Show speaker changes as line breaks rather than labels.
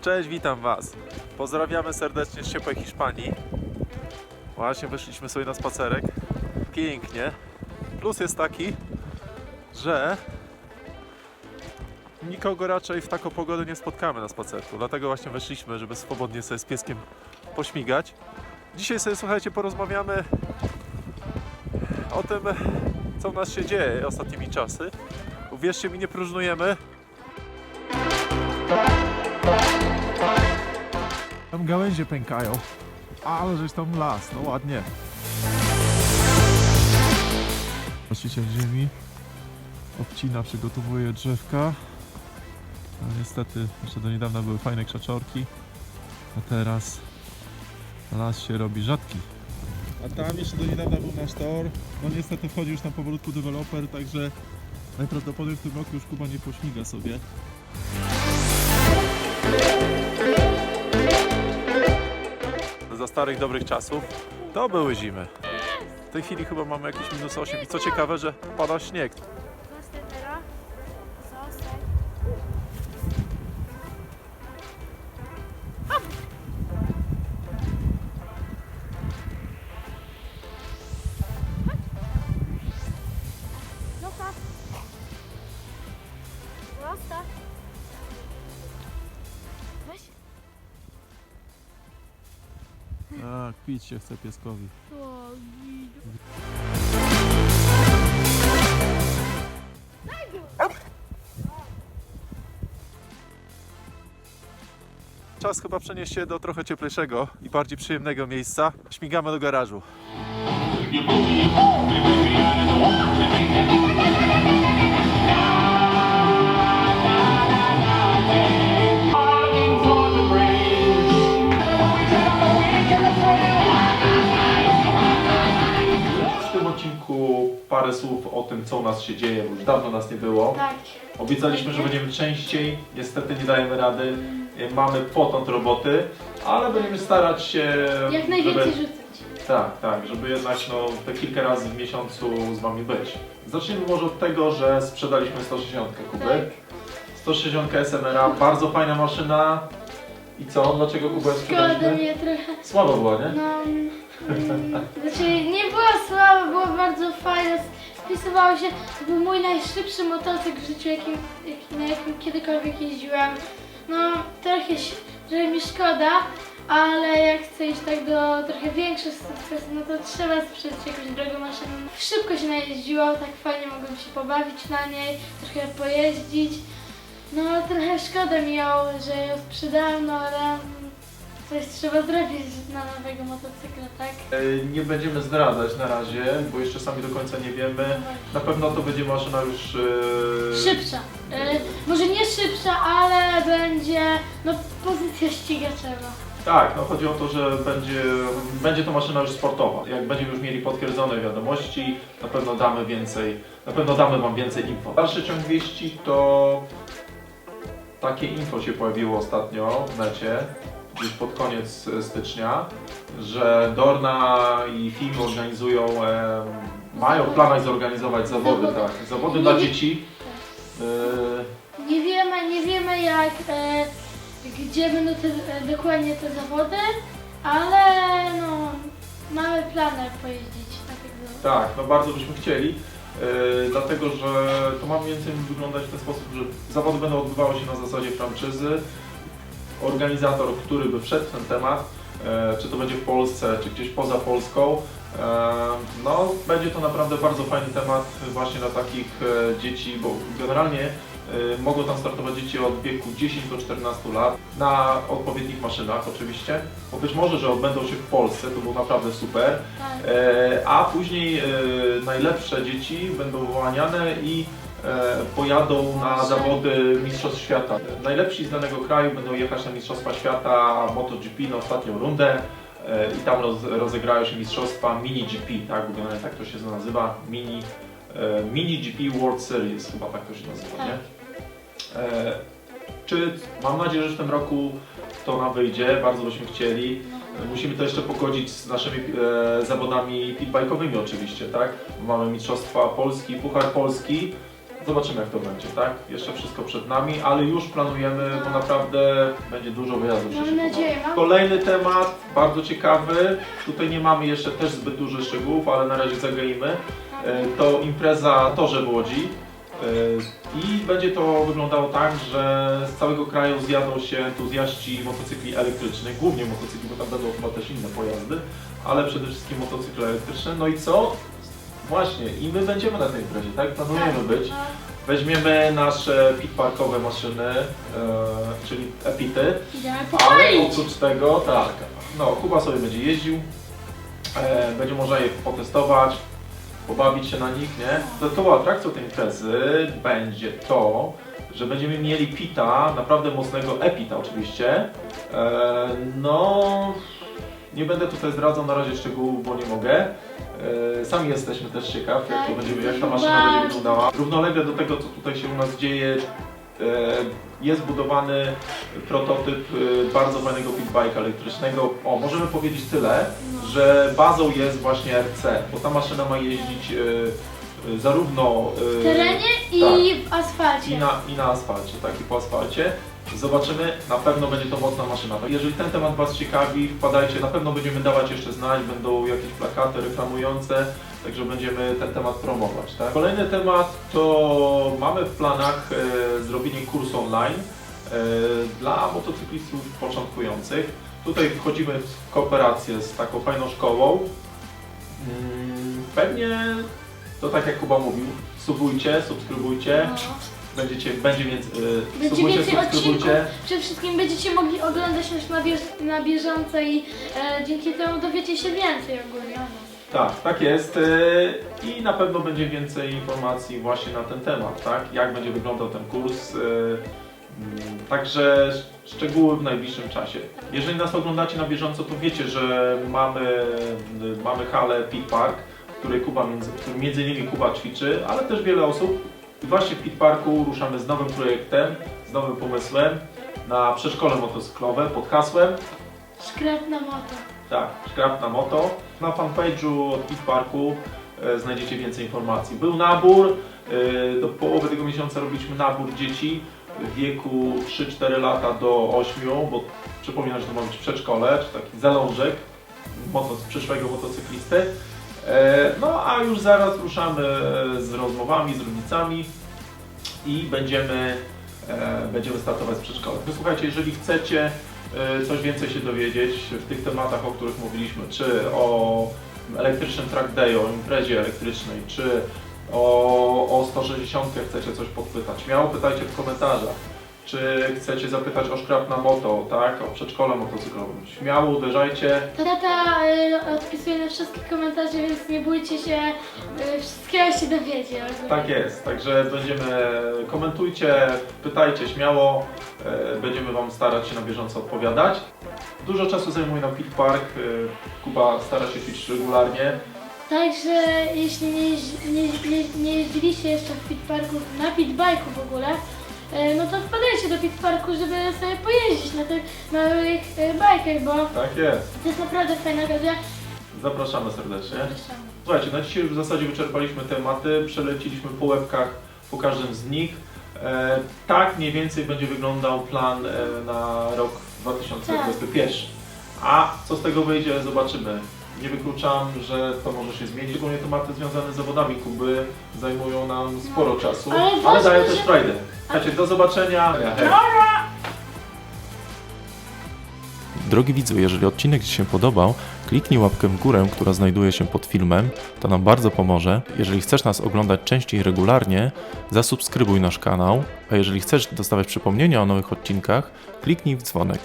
Cześć, witam Was. Pozdrawiamy serdecznie z ciepłej Hiszpanii. Właśnie wyszliśmy sobie na spacerek. Pięknie. Plus jest taki, że nikogo raczej w taką pogodę nie spotkamy na spacerku. Dlatego właśnie wyszliśmy, żeby swobodnie sobie z pieskiem pośmigać. Dzisiaj sobie, słuchajcie, porozmawiamy o tym, co u nas się dzieje ostatnimi czasy. Uwierzcie mi, nie próżnujemy. Tam gałęzie pękają. Ale żeś tam las, no ładnie. Właściciel ziemi obcina, przygotowuje drzewka. No niestety, jeszcze do niedawna były fajne krzaczorki, a teraz las się robi rzadki. A tam jeszcze do niedawna był nasz tor. No niestety wchodzi już tam powolutku deweloper, także najprawdopodobniej w tym roku już Kuba nie pośmiga sobie. za starych dobrych czasów to były zimy. W tej chwili chyba mamy jakieś minus 8 i co ciekawe, że pada śnieg. Tak, pić się chce pieskowi. Czas chyba przenieść się do trochę cieplejszego i bardziej przyjemnego miejsca. Śmigamy do garażu. Parę słów o tym, co u nas się dzieje, bo już dawno nas nie było.
Tak.
Obiecaliśmy, że będziemy częściej, niestety nie dajemy rady. Mamy potąd roboty, ale będziemy starać się.
Jak najwięcej
żeby,
rzucać.
Tak, tak, żeby jednak no, te kilka razy w miesiącu z Wami być. Zacznijmy może od tego, że sprzedaliśmy 160 Kuby.
Tak.
160 SMR-a, bardzo fajna maszyna. I co? Dlaczego Kubę
Szkoda
sprzedaliśmy?
mnie trochę.
Słabo była, nie?
No, znaczy nie była słaba, była bardzo fajna. Spisywało się, to był mój najszybszy motocykl w życiu, jakim, na jakim kiedykolwiek jeździłam. No, trochę że mi szkoda, ale jak chcę iść tak do trochę większych sukcesów, no to trzeba sprzedać jakąś drogą maszynę. Szybko się najeździło, tak fajnie mogłem się pobawić na niej, trochę pojeździć. No, trochę szkoda mi ją, że ją sprzedałam, no ale coś trzeba zrobić na nowego motocykla, tak?
E, Nie będziemy zdradzać na razie, bo jeszcze sami do końca nie wiemy. Na pewno to będzie maszyna już. e,
Szybsza. Y, może nie szybsza, ale będzie no, pozycja ścigaczowa.
Tak, no chodzi o to, że będzie, będzie to maszyna już sportowa. Jak będziemy już mieli potwierdzone wiadomości, na pewno damy więcej, na pewno damy Wam więcej info. Dalszy ciąg wieści to takie info się pojawiło ostatnio w necie, gdzieś pod koniec e, stycznia, że Dorna i FIM organizują, em, mają w planach zorganizować zawody,
Zawody.
tak, zawody dla dzieci. E,
Nie wiemy, nie wiemy jak, e, gdzie będą te, e, dokładnie te zawody, ale no, mamy plany pojeździć na tych zawodach.
Tak, no bardzo byśmy chcieli, yy, dlatego że to ma mniej więcej wyglądać w ten sposób, że zawody będą odbywały się na zasadzie franczyzy. Organizator, który by wszedł w ten temat, e, czy to będzie w Polsce, czy gdzieś poza Polską, e, no będzie to naprawdę bardzo fajny temat właśnie dla takich e, dzieci, bo generalnie mogą tam startować dzieci od wieku 10 do 14 lat na odpowiednich maszynach oczywiście, bo być może, że odbędą się w Polsce, to było naprawdę super.
Tak.
A później najlepsze dzieci będą wyłaniane i pojadą na zawody Mistrzostw Świata. Najlepsi z danego kraju będą jechać na Mistrzostwa Świata MotoGP na ostatnią rundę e, i tam roz, rozegrają się Mistrzostwa Mini GP, tak? Bo tak to się nazywa, Mini, e, Mini GP World Series, chyba tak to się nazywa,
Tak.
nie? E, czy mam nadzieję, że w tym roku to nam wyjdzie, bardzo byśmy chcieli. Musimy to jeszcze pogodzić z naszymi e, zawodami pitbajkowymi oczywiście, tak? Mamy Mistrzostwa Polski, Puchar Polski. Zobaczymy jak to będzie, tak? Jeszcze wszystko przed nami, ale już planujemy, bo naprawdę będzie dużo wyjazdów.
Mam nadzieję, mam.
Kolejny temat, bardzo ciekawy. Tutaj nie mamy jeszcze też zbyt dużych szczegółów, ale na razie zagaimy. E, To impreza Torze w Łodzi. E, I będzie to wyglądało tak, że z całego kraju zjadą się entuzjaści motocykli elektrycznych, głównie motocykli, bo tam będą chyba też inne pojazdy, ale przede wszystkim motocykle elektryczne. No i co? Właśnie, i my będziemy na tej imprezie, tak? Planujemy być.
No,
Weźmiemy nasze pit-parkowe maszyny, e, czyli Epity.
idziemy
Ale oprócz tego, tak, no Kuba sobie będzie jeździł, e, będzie można je potestować, pobawić się na nich, nie? Dodatkową atrakcją tej imprezy będzie to, że będziemy mieli pita, naprawdę mocnego epita oczywiście. E, no, nie będę tutaj zdradzał na razie szczegółów, bo nie mogę. E, sami jesteśmy też ciekaw, jak, to
Tak,
będzie, jak ta maszyna będzie wyglądała. Równolegle do tego, co tutaj się u nas dzieje, e, jest budowany prototyp e, bardzo fajnego pitbike'a elektrycznego. O, możemy powiedzieć tyle, że bazą jest właśnie RC, bo ta maszyna ma jeździć e, e, zarówno e,
W terenie i
tak.
w asfalcie.
i na, i na asfalcie, tak i po asfalcie. Zobaczymy, na pewno będzie to mocna maszyna. Jeżeli ten temat Was ciekawi, wpadajcie, na pewno będziemy dawać jeszcze znać, będą jakieś plakaty reklamujące, także będziemy ten temat promować. Tak? Kolejny temat to mamy w planach e, zrobienie kursu online e, dla motocyklistów początkujących. Tutaj wchodzimy w kooperację z taką fajną szkołą. Mm, Pewnie to tak jak Kuba mówił, subujcie, subskrybujcie.
No.
Będziecie, będzie więcej, yy,
Będzie
subujcie,
więcej
subskrybujcie.
Przede wszystkim będziecie mogli oglądać nas na, bież- na bieżąco i e, dzięki temu dowiecie się więcej ogólnie o nas.
Tak, tak jest. yy, I na pewno będzie więcej informacji właśnie na ten temat, tak? Jak będzie wyglądał ten kurs. yy, mm, Także sz- szczegóły w najbliższym czasie. Jeżeli nas oglądacie na bieżąco, to wiecie, że mamy, y, mamy halę Pit Park, w której Kuba między, w którym między innymi Kuba ćwiczy, ale też wiele osób. I właśnie w Pit Parku ruszamy z nowym projektem, z nowym pomysłem na przeszkole motocyklowe pod hasłem
Szkrep na moto.
tak, szkrap na moto. Na fanpage'u od Pit Parku e, znajdziecie więcej informacji. Był nabór, e, do połowy tego miesiąca robiliśmy nabór dzieci w wieku 3-4 lata do 8, bo przypominam, że to ma być przedszkole, czy taki zalążek moto, przyszłego motocyklisty. E, No a już zaraz ruszamy z rozmowami z rodzicami i będziemy, e, będziemy startować z przedszkolem. Słuchajcie, jeżeli chcecie e, coś więcej się dowiedzieć w tych tematach, o których mówiliśmy, czy o elektrycznym track day, o imprezie elektrycznej, czy o, o 160 chcecie coś podpytać, śmiało pytajcie w komentarzach. Czy chcecie zapytać o szkrap na moto, tak, o przedszkole motocyklowym. Śmiało uderzajcie.
Tata e, odpisuje na wszystkie komentarze, więc nie bójcie się, e, wszystkiego się dowiecie.
Tak jest, także będziemy, komentujcie, pytajcie śmiało, e, będziemy Wam starać się na bieżąco odpowiadać. Dużo czasu zajmuje nam Pit Park, e, Kuba stara się ćwiczyć regularnie.
Także jeśli nie, jeździ- nie, nie, nie jeździliście jeszcze w pitparku, na pitbike'u w ogóle, e, no to wpadajcie do pitparku, żeby sobie pojeździć na tych małych e, bajkach, bo
Tak jest,
to jest naprawdę fajna okazja.
zapraszamy serdecznie.
Zapraszamy.
Słuchajcie, na dzisiaj już w zasadzie wyczerpaliśmy tematy, przeleciliśmy po łebkach po każdym z nich. E, tak mniej więcej będzie wyglądał plan e, na rok 2021. A co z tego wyjdzie, zobaczymy. Nie wykluczam, że to może się zmienić. Szczególnie tematy związane z zawodami Kuby zajmują nam sporo czasu,
Ale
ale,
ważne,
dają
że-
też frajdę. Słuchajcie, do zobaczenia. Hej.
Drogi widzu, jeżeli odcinek Ci się podobał, kliknij łapkę w górę, która znajduje się pod filmem, to nam bardzo pomoże. Jeżeli chcesz nas oglądać częściej i regularnie, zasubskrybuj nasz kanał, a jeżeli chcesz dostawać przypomnienia o nowych odcinkach, kliknij w dzwonek.